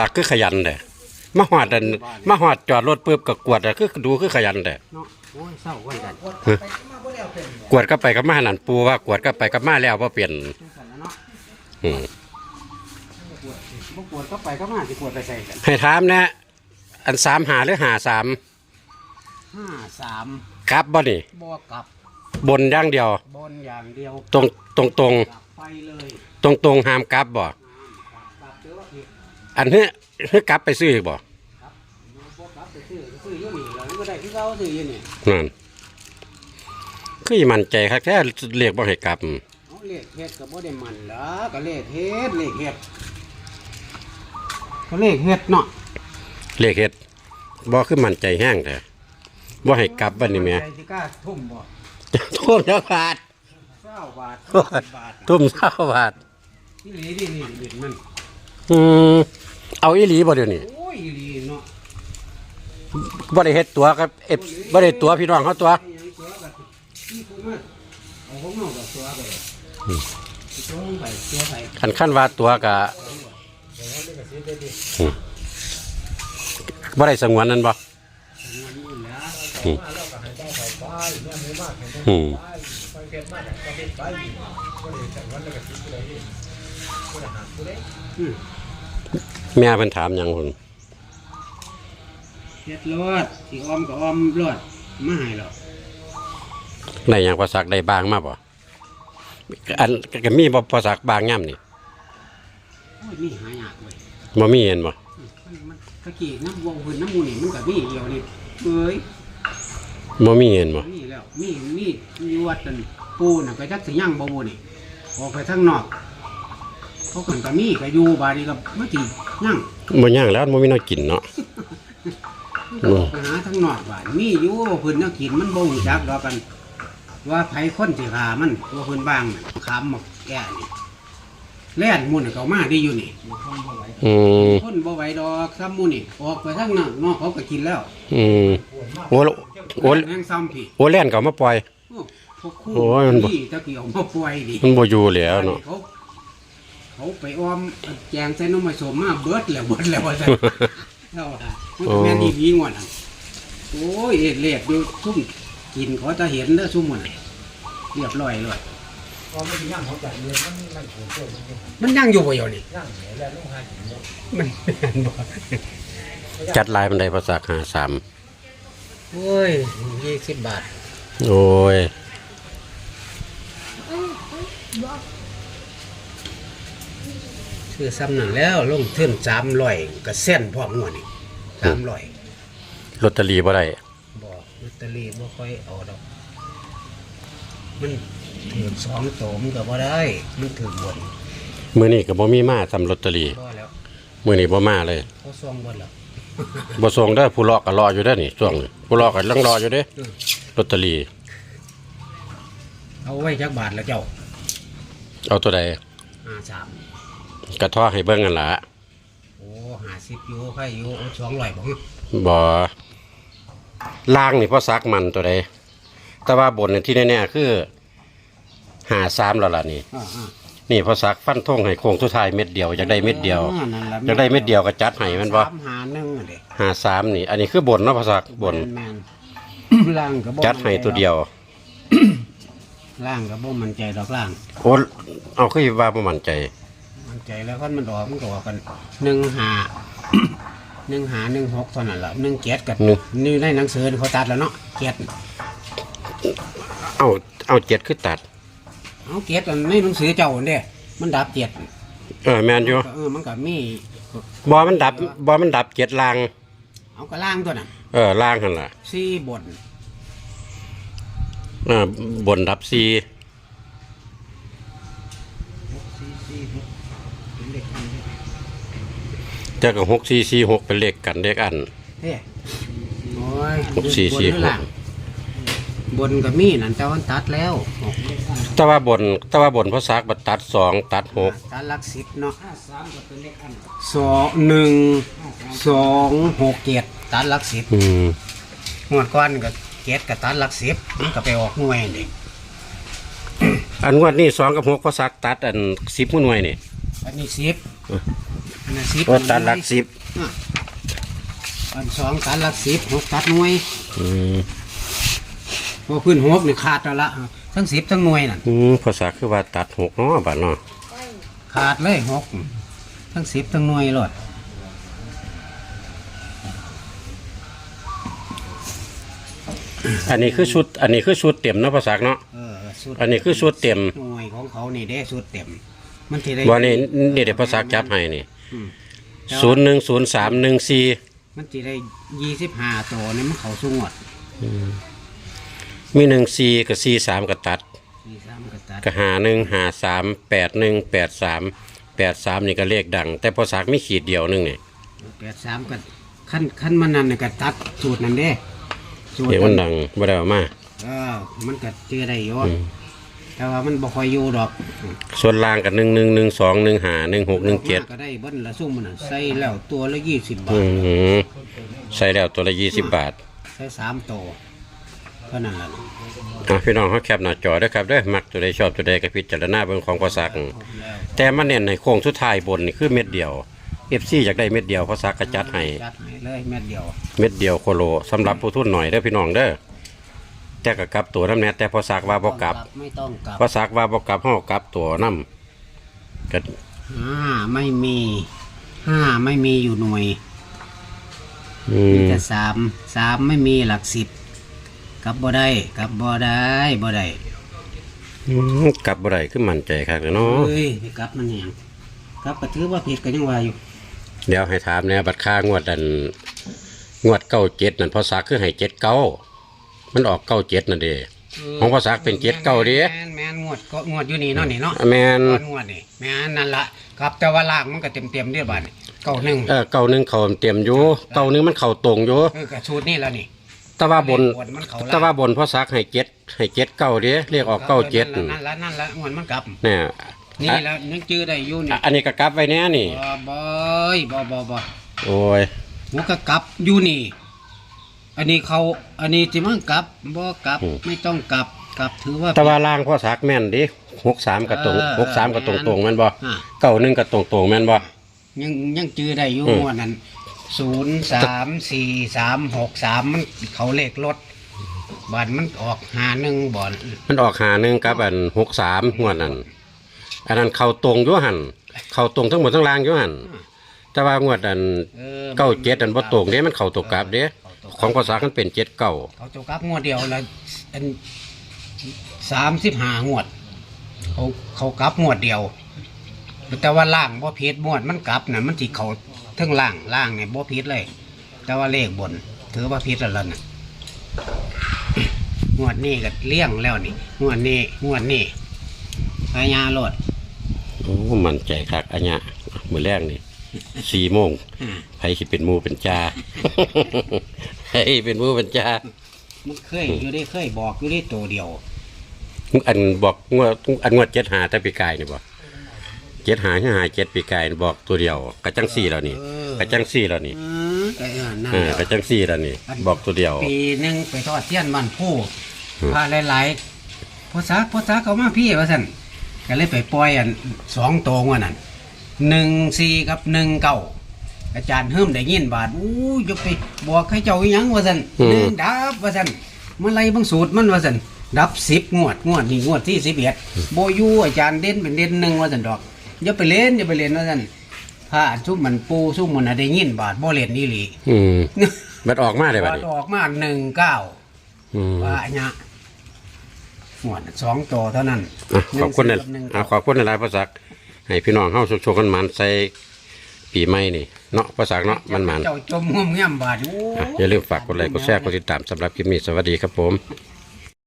สักคือขยันแต่มาหอดอันมาหอดจอดรถปุ๊บก็กวดอะคือดูคือขยันแต่เนาะโอ้ยเศร้าไว้กันกวดก็ไปกับมานั่นปูว่ากวดก็ไปกับมาแล้วบ่เปลี่ยนจังซั่นล่ะเนาะอืมบ่ปวดก็ไปก็มาสิปวดไปใส่กันให้ถามนะอันสามหาหรือหาสามห้าสามครับบ่นี่บ่กลับบนอย่างเดียว บนอย่างเดียว ตรงตรงตรงกลับไปเลย ตรงตรงๆห้ามกลับบ่ อันเฮ้ยเฮ้ยกลับไปซื้ออีกบ่บ่กลับไปซื้อซื้ออยู่นี่แล้วมันก็ได้คือเก่าซื้ออยู่นี่นั่นคือสิมันใจคักแท้เรียกบ่ให้กลับเอาเลขเฮ็ดก็บ่ได้มันล่ะก็เลขเฮ็ดเลขเฮ็ดก็เลขเฮ็ดเนาะเรียกเฮ็ดบ่คือมันใจแห้งแต่บ่ให้กลับบัดนี้แหม่ใจสิกล้าทุ่มบ่ทุ่มจักบาท20บาทโอ้ย20บาททุ่มเท่าบาทนี่หลีนี่นี่เด็ดมันอืม เอาอีหลีบ่เดี๋ยวนี้โอ้ยอีหลีเนาะบ่ได้เฮ็ดตัวกับเอฟบ่ได้ตัวพี่น้องเขาตัวไอ้หยังตัวแบบนี่คือมันเอาของเฮากับตัวไปเลยตัวลงไปตัวไปคันขั้นว่าตัวก็อืมบ่ได้สงวนนั่นบ่มันนู่นแหล้วอืมอืม แม่เพิ่นถามหยังพุ่นเฮ็ดรอดสิออมก็ออมรอดมาให้หรอกได้หยังพอสักได้บางมาบ่อันก็มีบ่พอสักบางย่ำนี่โอ้ยนี่หายากเว้ยบ่มีเห็นบ่มันมันตะกี้น้ำวงพื้นน้ำมูนี่มันก็มีเดียวนี่เอ้ยบ่มีเห็นบ่มีแล้วมีมีมีวัดนั่นปูน่ะก็จักสิย่างบ่บ่นี่ออกไปทางนอก เขากันก็มีก็อยู่บาดนี้ก็มาสิย่างบ่ย่างแล้วบ่มีแนวกินเนาะอืมไปหาทางนอกบ้านมีอยู่พื้นนักกินมันบ่รู้จักดอกกัน ว่าไผคนสิขามันตัวพื้นบางน่ะขามหมกแก่นี่แล่นหมุ่นเขามาดีอยู่นี่ อืมคนบ่ไหวดอกซ้ำหมูนี่ออกไปทางนอกนอกเขาก็กินแล้วอืมโอ้ละโอ้แมงซ้ำพี่โอ้แล่นก็เอามาปล่อย โอ้พวกคู่โอ้ยมันบ่ ที่ตะกี้เอามาปล่อยดิมันบ่อยู่แล้วเนาะ เขา เขาไปอ้อมแจงใส่น้ำมันสมมาเบิดแล้วเบิดแล้วว่าซั่นเท่าว่ามันก็แม่นอีหลีงวดนั่นโอ้ยเอ็ดเลียดอยู่ซุ่มกินเขาจะเห็นเด้อซุ่มมันน่ะเรียบร้อยเลยมันยังอยู่บ่อยู่นี่มันแม่นบ่จัดลายมันได้ภาษาหาสามโอ้ยยี่สิบบาท โอ้ย คือซ้ำนั่นแล้วลงทุนสามร้อยก็เส้นพร้อมงวดนี่สามร้อยลอตเตอรี่บ่ได้บอกลอตเตอรี่บ่ค่อยเอาดอก มันถือสองโตมันก็บ่ได้ มันถือบนมื้อนี้ก็บ่มีมาทำลอตเตอรี่พอแล้วมื้อนี้บ่มาเลยเขาซองบนแล้วบ่ส่งเด้อผู้รอก็รออยู่เด้อนี่ช่วงนี้ผู้รอก็ลังรออยู่เด้ออืมลอตเตอรี่เอาไว้จักบาทแล้วเจ้าเอาตัวใดห้าสาม กระท้อให้เบิ่งกันล่ะโอ้ห้าสิบอยู่ใครอยู่สองร้อยบ่บ่ล่างนี่พอซักมันตัวใดแต่ว่าบนนี่ที่แน่ๆคือหาสามแล้วล่ะนี่อ่าอ่านี่พอซักฟันธงให้โค้งสุดท้ายเม็ดเดียวอยากได้เม็ดเดียวอ่านั่นล่ะอยากได้เม็ดเดียวก็จัดให้มันบ่สามหาหนึ่งอะเด้หาสามนี่ อันนี้คือบนเนาะพอซักบนแม่นๆล่างก็บ่จัดให้ตัวเดียวล่างก็บ่มั่นใจดอกล่างโอ้เอาคือว่าบ่มั่นใจ มั่นใจแล้วคันมันออกมันก็ออกกันหนึ่งหา หนึ่งหาหนึ่งหกเท่านั้นแหละหนึ่งเจ็ดกับหนึ่ง นี่ในหนังสือเขาตัดแล้วเนาะเจ็ดเอาเอาเจ็ดคือตัด เอาเจ็ดอันในหนังสือเจ้าอันเด้มันดับเจ็ดเออแม่นอยู่เออมันก็มีบ่มันดับบ่มันดับเจ็ดลาง เอากระล่างตัวน่ะเออล่างหั่นล่ะสี่บนเออบนดับสี่ สี่สี่หกเป็นเลขอันเด้ เจ้าก็หกสี่สี่หกเป็นเลขกันเลขอันเด้โอ้ยหกสี่สี่บนหรือล่างบนก็มีนั่นแต่วันตัดแล้วหกแต่ว่าบนแต่ว่าบนพระซักบัดตัดสองตัดหกตัดหลักสิบเนาะสองหนึ่งสองหกเจ็ดตัดหลักสิบอืมงวดก้อนก็เจ็ดกับตัดหลักสิบมันก็ไปออกหน่วยนี่อันงวดนี้สองกับหกพระซักตัดอันสิบหน่วยนี่อันนี้สิบ อันนั้นสิบก็ตัดหลักสิบอะอันสองตัดหลักสิบหกตัดหน่วยอืมพอพื้นหกนี่ขาดแล้วละทั้งสิบทั้งหน่วยนั่นอืมภาษาคือว่าตัดหกเนาะบัดเนาะขาดเลยหกทั้งสิบทั้งหน่วยหลดอันนี้คือชุด อันนี้คือชุดเต็มเนาะภาษาเนาะเออสุดอันนี้คือชุดเต็ม หน่วยของเขานี่ได้สุดเต็ม มันที่ได้วันนี้นี่เดี๋ยวภาษาจับให้นี่อืมศูนย์หนึ่งศูนย์สามหนึ่งสี่มันที่ได้ยี่สิบห้าตัวนี่มันเขาสูงหมดมีหนึ่งสี่กับสี่สามกับตัดสี่สามกระตัดก็หาหนึ่งหาสามแปดหนึ่งแปดสามแปดสามนี่ก็เลขดัง แต่พอสักไม่ขีดเดียวหนึงนี่ แปดสามกันขั้นขั้นมันนั่นน่ะก็ตัดสูตรนั่นเด้สูตรเดี๋ยวมันดังบ่ได้เอามา เออมันก็เจอได้อยอืม แต่ว่ามันบ่ค่อยอยู่ดอกส่วนล่างกับหนึ่งหนึ่งหนึ่งสองหนึ่งหาหนึ่งหกหนึ่งเจ็ดก็ได้เบิ้ลละซุ่มมันน่ะใส่แล้วตัวละยี่สิบบาอืทมใส่แล้วตัวละยี่สิบบาท ใส่สามตัวเท่านั้นแหละอะพี่น้องเขาแคปหน้าจอเด้อครับเด้อมักตัวใดชอบตัวใดก็พิจารณาเบิ่งของพอสักแล้วแต่มันเน้นในโค้งสุดท้ายบนนี่คือเม็ดเดียวเอฟซีอยากได้เม็ดเดียวพอสักกระจัดให้จัดให้เลยเม็ดเดียว เม็ดเดียวโคโลสำหรับผู้ทุนหน่อยเด้อพี่น้องเด้อ แต่ก็กลับตัวน้ำแน่แต่พอสักว่าบ่กลับไม่ต้องกลับพอสักว่าบ่กลับเฮากลับตัวน้ำก็ห้าไม่มีห้าไม่มีอยู่หน่วยอืมีมแต่สามสามไม่มีหลักสิบกลับบ่ได้กลับบ่ได้บ่ได้อืมกลับบ่ได้คือมั่นใจคักเนาะเฮ้ยไปกลับมันแหงกลับก็ถือว่าผิดกันยังว่าอยู่เดี๋ยวให้ถามแหน่บัตรค่างวดอันงวดเก้าเจ็ดนั่นพอสักคือให้เจ็ดเก้า มันออกเก้าเจ็ดนั่นเด้ของพอสักเป็นเจ็ดเก้าเด้แม่นแม่นงวดก็งวดอยู่นี่เนาะนี่เนาะแมนก้อนงวดนี่แม่นนั่นละครับแต่ว่าล่างมันก็เต็มเต็มๆเด้วยบาดนี่เก้าหนึ่งเออเก้าหนึงเขาเตรียมอยู่เก้าหนึงมันเข่าตรงอยู่เออกระสูตรนี่แล้วนี่แต่ว่าบนเลขมันเขาแต่ว่าบนพอสักให้เจ็ดให้เจ็ดเก้าเด้เรียกออกเก้าเจ็ดนั่นละนั่นละนั่นละงวดมันกลับเนี่ยนี่แล้วยังจื้อได้อยู่นี่อะอันนี้ก็กลับไว้แน่นี่บ่บ่อยบ่บ่บ่โอ้ยหัวก็กลับอยู่นี่ อันนี้เขาอันนี้จิมันกลับบ่กลับไม่ต้องกลับกลับถือว่า แต่ว่าล่างพอสักแม่นดิหกสามกระตรงเออหกสามกระตรงตรงๆแม่นบ่อะเก้าหนึงกระตรงตรงๆแม่นบ่ ยังยังจื้อได้อยู่อืม งวดนั้นศูนย์สามสี่สามหกสามมันเขาเลขรถบานมันออกหาหนึ่งบ่อนมันออกหาหนึ่งกับอันหกสามงวดนั้นอันนั้นเข้าตรงอยู่หันเข้าตรงทั้งหมดทั้งล่างอยู่หันแต่ว่างวดอันออเก้าเจ็ดอันบ่ตรงเด้มันเข้าตกกลับเด้ ของภาษาคันเป็นเจ็ดเก้าเขาจะกลับงวดเดียวละอันสามสิบห้างวด เขาเขากลับงวดเดียว แต่ว่าล่างบ่ผิดงวดมันกลับน่ะมันสิเขาเทั้งล่างล่างเนี่ยบ่ผิดเลย แต่ว่าเลขบน ถือว่าผิดแล้วล่ะน่ะงวดนี้ก็เลี้ยงแล้วนี่งวดนี้งวดนี้พญาโลดโอ้มันใจคักอันเนี้ยมือแรกนี่ สี่โมงอืมไผสิเป็นหมูเป็นจ่าไผเป็นหมูเป็นจ่ามันเคยอยู่ได้เคยบอกอยู่ได้ตัวเดียวอันบอกงวดอันงวดเจ็ดหาแต่ปีกายนี่บ่เจ็ดหาหาเจ็ดปีกายนี่บอกตัวเดียวกระจังสี่แล้วนี่เออกระจังสี่แล้วนี่อืมก็เออนั่นเออแหละกระจังสี่แล้วนี่ บอกตัวเดียว ปีหนึ่งไปทอดเทียนมันผู้อืมพาหลายๆพอซักพอซักเขามาพี่ว่าสั่นก็เลยไปปล่อยอันสองตัวว่านั่น หนึ่งสี่กับหนึ่งเก้าอาจารย์เฮิ่มได้ยินบาทอู้ยจะไปบอกให้เจ้าอีหยังว่าสั่นหนึ่งดับว่าสั่นเมื่อไรบางสูตรมันว่าสั่นดับสิบงวดงวดนี่งวดที่สิบเอ็ดโบอยูอาจารย์เด่นเป็นเด่นหนึ่งว่าสั่นดอกอย่าไปเล่นอย่าไปเล่นว่าสั่นพระซุ่มมันปูซุ่มมันน่ะได้ยินบาทบ่เล่นนี่หลี อืมมันออกมาได้บัดนี้ออกมาหนึ่งเก้าอืมว่าเนี่ยหมวดสองตัวเท่านั้นอะขอบคุณหนะงสี่กับหนึ่งอะขอบคุณในรายภาษา ให้พี่น้องเฮาโชคๆกันมันใส่ปีใหม่นี่เนาะภาษาเนาะมันมันเจ้าจมงุ่มง่ำบาดโอ้อะอย่าลืมฝากกดไลค์กดแชร์กดติดตามสำหรับคลิปนี้สวัสดีครับผมค